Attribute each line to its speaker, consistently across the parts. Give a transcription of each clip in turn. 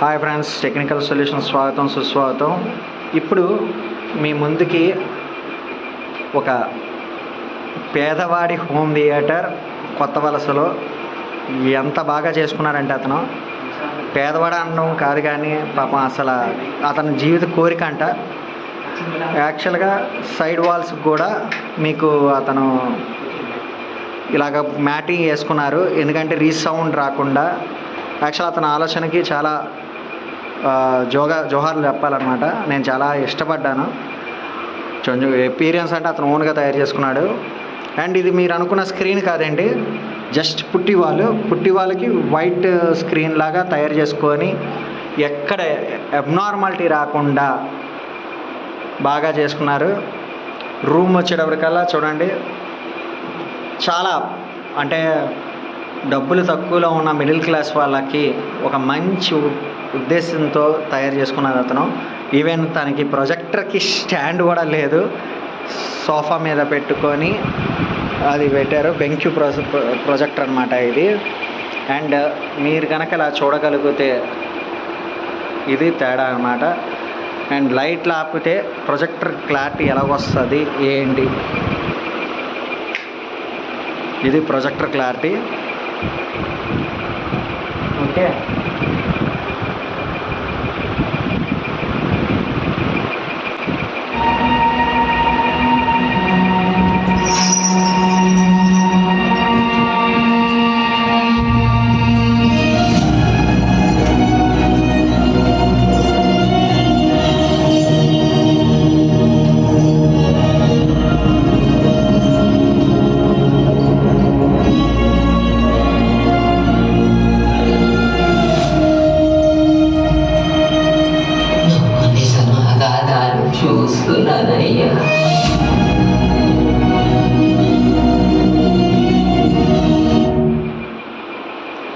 Speaker 1: Hi friends technical solution స్వాగతం సుస్వాగతం. ఇప్పుడు మీ ముందుకి ఒక పేదవాడి హోమ్ థియేటర్ కొత్త వలసలో ఎంత బాగా చేసుకున్నారంటే అతను? పేదవాడు అనడం కాదు కానీ పాపం అసలు అతని జీవిత కోరిక అంట. యాక్చువల్గా సైడ్ వాల్స్ కూడా మీకు అతను ఇలాగ మ్యాటింగ్ వేసుకున్నారు ఎందుకంటే రీసౌండ్ రాకుండా. యాక్చువల్ అతని ఆలోచనకి చాలా జోగా జోహార్లు చెప్పాలన్నమాట. నేను చాలా ఇష్టపడ్డాను. కొంచెం ఎక్స్పీరియన్స్ అంటే అతను ఓన్గా తయారు చేసుకున్నాడు. అండ్ ఇది మీరు అనుకున్న స్క్రీన్ కాదండి. జస్ట్ పుట్టి వాళ్ళు పుట్టి వాళ్ళకి వైట్ స్క్రీన్ లాగా తయారు చేసుకొని ఎక్కడ అబ్నార్మాలిటీ రాకుండా బాగా చేసుకున్నారు. రూమ్ వచ్చేటప్పటికల్లా చూడండి. చాలా అంటే డబ్బులు తక్కువలో ఉన్న మిడిల్ క్లాస్ వాళ్ళకి ఒక మంచి ఉద్దేశంతో తయారు చేసుకున్నది అతను. ఈవెన్ తనకి ప్రొజెక్టర్కి స్టాండ్ కూడా లేదు. సోఫా మీద పెట్టుకొని అది పెట్టారు. బెంక్యూ ప్రొ ప్రొజెక్టర్ అనమాట ఇది. అండ్ మీరు కనుక ఇలా చూడగలిగితే ఇది తేడా అనమాట అండ్ లైట్లు ఆపితే ప్రొజెక్టర్ క్లారిటీ ఎలాగొస్తుంది? ఏంటి? ఇది ప్రొజెక్టర్ క్లారిటీ ఓకే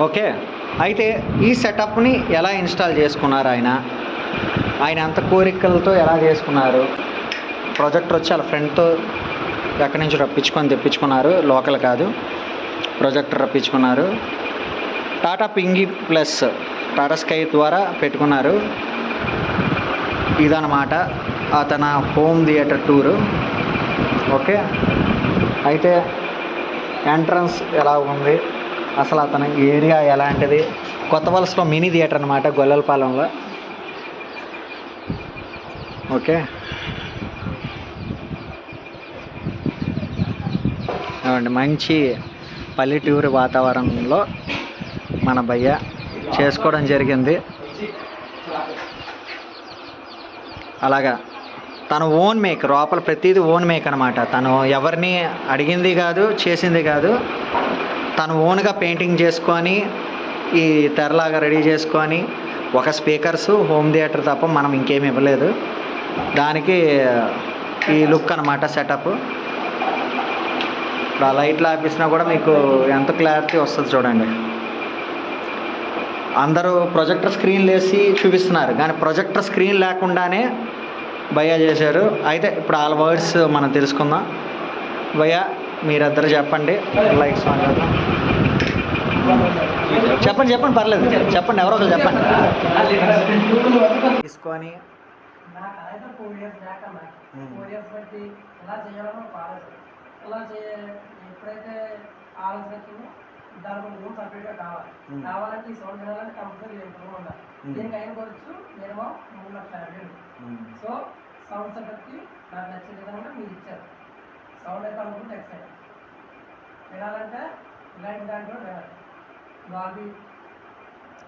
Speaker 1: ఓకే. అయితే ఈ సెటప్ని ఎలా ఇన్స్టాల్ చేసుకున్నారు ఆయన? ఆయన అంత కోరికలతో ఎలా చేసుకున్నారు? ప్రొజెక్టర్ వచ్చి వాళ్ళ ఫ్రెండ్తో ఎక్కడి నుంచి రప్పించుకొని తెప్పించుకున్నారు? లోకల్ కాదు. Projector రప్పించుకున్నారు. Tata Binge plus Tata Sky ద్వారా పెట్టుకున్నారు. ఇదన్నమాట అతన హోమ్ థియేటర్ టూరు. ఓకే. అయితే ఎంట్రన్స్ ఎలా ఉంది? అసలు అతని ఏరియా ఎలాంటిది? కొత్త వలసలో మినీ థియేటర్ అనమాట గొల్లలపాలెంలో. ఓకే. ఏమండి మంచి పల్లెటూరు వాతావరణంలో మన భయ్య చేసుకోవడం జరిగింది. అలాగా తను ఓన్ మేక్ లోపల ప్రతిదీ ఓన్ మేక్ అనమాట తను ఎవరిని అడిగింది కాదు చేసింది కాదు. తను ఓన్గా పెయింటింగ్ చేసుకొని ఈ తెరలాగా రెడీ చేసుకొని ఒక స్పీకర్స్ హోమ్ థియేటర్ తప్ప మనం ఇంకేమి ఇవ్వలేదు. దానికి ఈ లుక్ అనమాట సెటప్. ఇప్పుడు ఆ లైట్లు ఆపేసినా కూడా మీకు ఎంత క్లారిటీ వస్తుంది చూడండి. అందరూ ప్రొజెక్టర్ స్క్రీన్ వేసి చూపిస్తున్నారు. కానీ ప్రొజెక్టర్ స్క్రీన్ లేకుండానే భయ్య చేశారు. అయితే ఇప్పుడు ఆల్ వర్డ్స్ మనం తెలుసుకుందాం. భయ్య మీరిద్దరు చెప్పండి లైక్స్ ఆన్ చేద్దాం. చెప్పండి చెప్పండి పర్లేదు చెప్పండి ఎవరో ఒకరు చెప్పండి తీసుకొని
Speaker 2: నాకు అయితే ఫోర్ ఇయర్స్ బ్యాక్ అన్న. ఫోర్ ఇయర్స్ బట్టి ఎలా చేయాలో కాలేదు ఎలా చేయ ఎప్పుడైతే ఆలోచన వచ్చిందో దానికి రూమ్ సపరేట్గా కావాలి. కావాలంటే ఈ సౌండ్ వినాలంటే కంపల్సరీ రూమ్ ఉండాలి. దీనికి అయిన ఖర్చు మినిమం మూడు లక్షల యాభై వేలు సో సౌండ్ సెటప్కి నాకు నచ్చిన విధంగా మీరు ఇచ్చారు సౌండ్ అయితే అనుకుంటే ఎక్సైట్ వినాలంటే ఇలాంటి దాంట్లో వినాలి బాబీ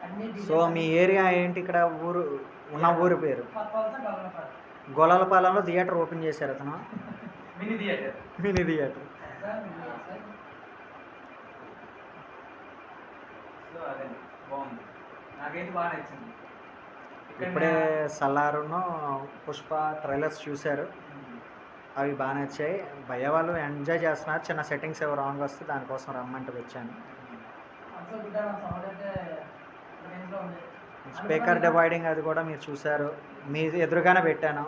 Speaker 2: అన్ని
Speaker 1: సో మీ ఏరియా ఏంటి ఇక్కడ? ఊరు ఉన్న ఊరి పేరు? గొల్లలపాలెంలో థియేటర్ ఓపెన్ చేశారు అతను.
Speaker 3: Mini theatre.
Speaker 1: Mini theatre. ఇప్పుడే సల్లారును పుష్ప ట్రైలర్స్ చూశారు. అవి బాగా నచ్చాయి భయ వాళ్ళు ఎంజాయ్ చేస్తున్నారు. చిన్న సెట్టింగ్స్ ఏవో రాంగ్ వస్తే దానికోసం రమ్మంటే వచ్చాను. స్పీకర్ డివైడింగ్ అది కూడా మీరు చూశారు. మీ ఎదురుగానే పెట్టాను.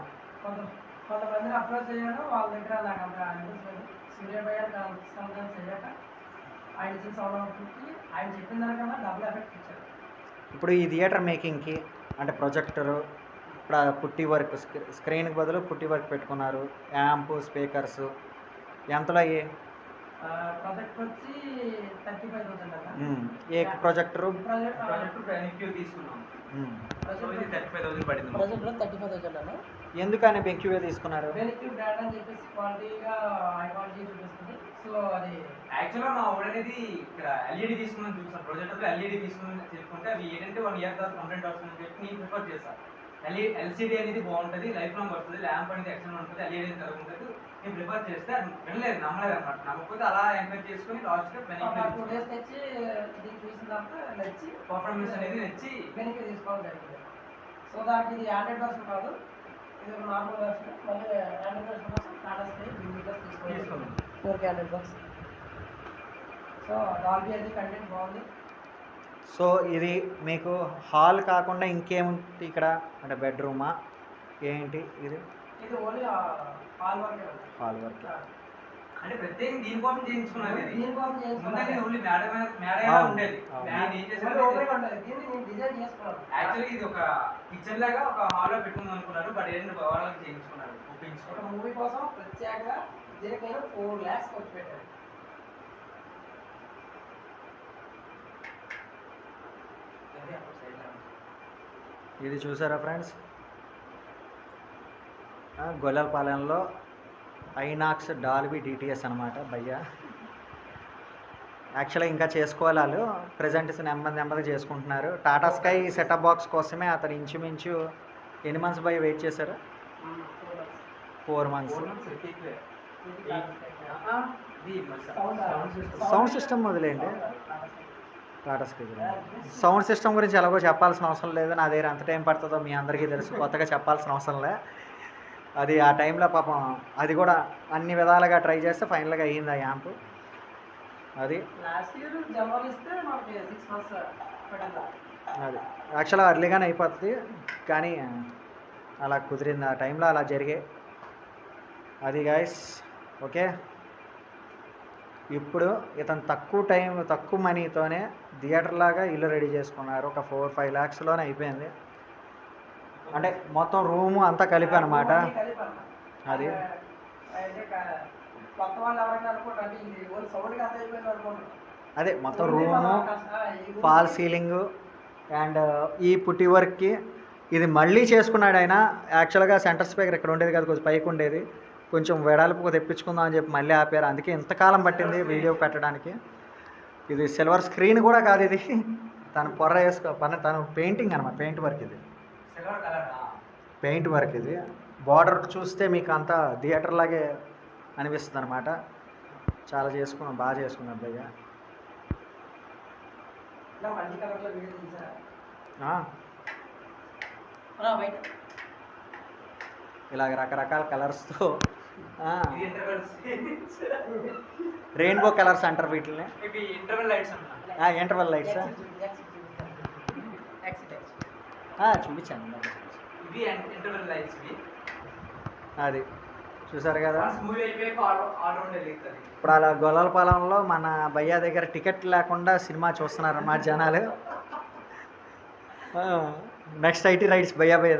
Speaker 1: ఇప్పుడు ఈ థియేటర్ మేకింగ్కి అంటే ప్రొజెక్టరు ఇప్పుడు పుట్టి వర్క్ స్క్రీన్కి బదులు పుట్టి వర్క్ పెట్టుకున్నారు. యాంప్ స్పీకర్స్ ఎంతలో అయ్యి?
Speaker 2: ప్రాజెక్ట్ వచ్చి థర్టీ ఫైవ్ థౌసండ్ అన్న.
Speaker 1: ఉమ్, ఏ ప్రొజెక్టరు? ఎందుకని బెంక్యూవే తీసుకున్నారు?
Speaker 2: సో అది
Speaker 3: యాక్చువల్గా మా అనేది ఇక్కడ ఎల్ఈడి తీసుకున్నాను చూసాను ప్రొజెక్టర్ ఎల్ఈడి తీసుకుని తెలుసుకుంటే అవి ఏంటంటే వన్ ఇయర్ తర్వాత కంప్లైంట్ వస్తుంది అని చెప్పి నేను ప్రిఫర్ చేస్తాను ఎల్ఈ ఎల్సీడీ అనేది బాగుంటుంది లైఫ్ లాంగ్ వస్తుంది ల్యాంప్ అనేది ఎక్సలెంట్ ఉంటుంది ఎల్ఈడి అనేది తగ్గుంటుంది నేను ప్రిఫర్ చేస్తే అది వినలేదు నమ్మలేదు అనమాట నమ్మకపోతే అలా ఎంకరేజ్ చేసుకుని లాస్ట్గా
Speaker 2: ఒక టూ
Speaker 3: బెనిఫిట్
Speaker 2: డేస్ తెచ్చి ఇది చూసిన తర్వాత నచ్చి
Speaker 3: పర్ఫార్మెన్స్ అనేది నచ్చి
Speaker 2: బెనిఫిట్ తీసుకోవడం జరిగింది. సో దానికి ఇది ఆండ్రాయిడ్ వర్షన్ కాదు. ఇది నార్మల్ వర్షన్ మళ్ళీ ఆండ్రాయిడ్ వర్షన్ కోసం టాటా స్కై తీసుకోవాలి
Speaker 3: తీసుకున్నాం
Speaker 2: four hundred bucks so Dolby అది కంటెంట్ బాగుంది.
Speaker 1: సో ఇది మీకు హాల్ కాకుండా ఇంకేముంది ఇక్కడ? అంటే బెడ్రూమా? ఏంటి ఇది?
Speaker 2: ఇది ఓన్లీ హాల్ వర్కే
Speaker 3: అంటే ప్రత్యేకంగా దీనికోసం చేయించుకున్నది ఇది
Speaker 2: దీనికోసం
Speaker 3: ముందే
Speaker 2: చేయించుకున్నాను
Speaker 3: ఓన్లీ మేడ మీద మేడ
Speaker 1: అవును,
Speaker 3: ఉండేది.
Speaker 1: అవును.
Speaker 3: నేను ఏం
Speaker 2: ఓన్లీ
Speaker 3: చేశాను
Speaker 2: ఓపెన్ ఉంటుంది దీన్ని నేను డిజైన్ చేసుకున్నాను
Speaker 3: యాక్చువల్లీ ఇది ఒక కిచెన్ లాగా ఒక హాల్లో పెట్టుకుందాం అనుకున్నారు. బట్ చేయించుకున్నారు.
Speaker 2: మూవీ కోసం ప్రత్యేకంగా ఫోర్ ల్యాక్స్ ఖర్చు పెట్టాను
Speaker 3: అదే అప్పుడు side లో.
Speaker 1: ఇది చూసారా ఫ్రెండ్స్? గొల్లపాలెంలో ఐనాక్స్ డాల్బీ డిటిఎస్ అనమాట భయ్య. యాక్చువల్గా ఇంకా చేసుకోవాలి వాళ్ళు. ప్రజెంట్ నెమ్మది నెమ్మది చేసుకుంటున్నారు. టాటా స్కై సెటప్ బాక్స్ కోసమే అతను ఇంచుమించు ఎన్ని మంత్స్ భయ్య వెయిట్ చేశారు? Four months. సౌండ్ సిస్టమ్ వదిలేండి టాటా స్కై సౌండ్ సిస్టమ్ గురించి ఎలాగో చెప్పాల్సిన అవసరం లేదు. నా దగ్గర ఎంత టైం పడుతుందో మీ అందరికీ తెలుసు. కొత్తగా చెప్పాల్సిన అవసరం లే. అది ఆ టైంలో పాపం అది కూడా అన్ని విధాలుగా ట్రై చేస్తే ఫైనల్గా అయ్యింది ఆ యాంప్. అది అది యాక్చువల్గా అర్లీగానే అయిపోతుంది. కానీ అలా కుదిరింది. ఆ టైంలో అలా జరిగే అది గాయస్ ఓకే? ఇప్పుడు ఇతను తక్కువ టైం తక్కువ మనీతోనే థియేటర్ లాగా ఇల్లు రెడీ చేసుకున్నారు. ఒక ఫోర్ ఫైవ్ ల్యాక్స్లోనే అయిపోయింది. అంటే మొత్తం రూము అంతా కలిపి అనమాట. అది. అదే మొత్తం రూము ఫాల్ సీలింగ్ అండ్ ఈ పుట్టి వర్క్కి ఇది మళ్ళీ చేసుకున్నాడు ఆయన. యాక్చువల్గా సెంటర్ స్పీకర్ ఇక్కడ ఉండేది కదా కొంచెం పైకి ఉండేది. కొంచెం వెడల్పు తెప్పించుకుందాం అని చెప్పి మళ్ళీ ఆపారు. అందుకే ఇంతకాలం పట్టింది వీడియో పెట్టడానికి. ఇది సిల్వర్ స్క్రీన్ కూడా కాదు ఇది. తను పొర్ర వేసుకో పని తను పెయింటింగ్ అనమాట పెయింట్ వర్క్ ఇది. పెయింట్ వర్క్ ఇది. బార్డర్ చూస్తే మీకు అంతా థియేటర్ లాగే అనిపిస్తుంది అనమాట చాలా చేసుకున్నాం బాగా చేసుకున్నాం
Speaker 2: వైట్
Speaker 1: ఇలాగ రకరకాల కలర్స్తో రెయిన్బో కలర్స్ అంటారు వీటిని
Speaker 3: ఇంటర్వెల్ లైట్స్
Speaker 1: చూపించాను
Speaker 3: ఇవి ఇంటర్వెల్ లైట్స్ ఇవి.
Speaker 1: అది. చూసారు కదా? ఇప్పుడు అలా గొల్లలపాలెంలో మన భయ్య దగ్గర టికెట్ లేకుండా సినిమా చూస్తున్నారు అన్నమాట జనాలు నెక్స్ట్ ఐటీ రైడ్స్ భయ్యా భయ్య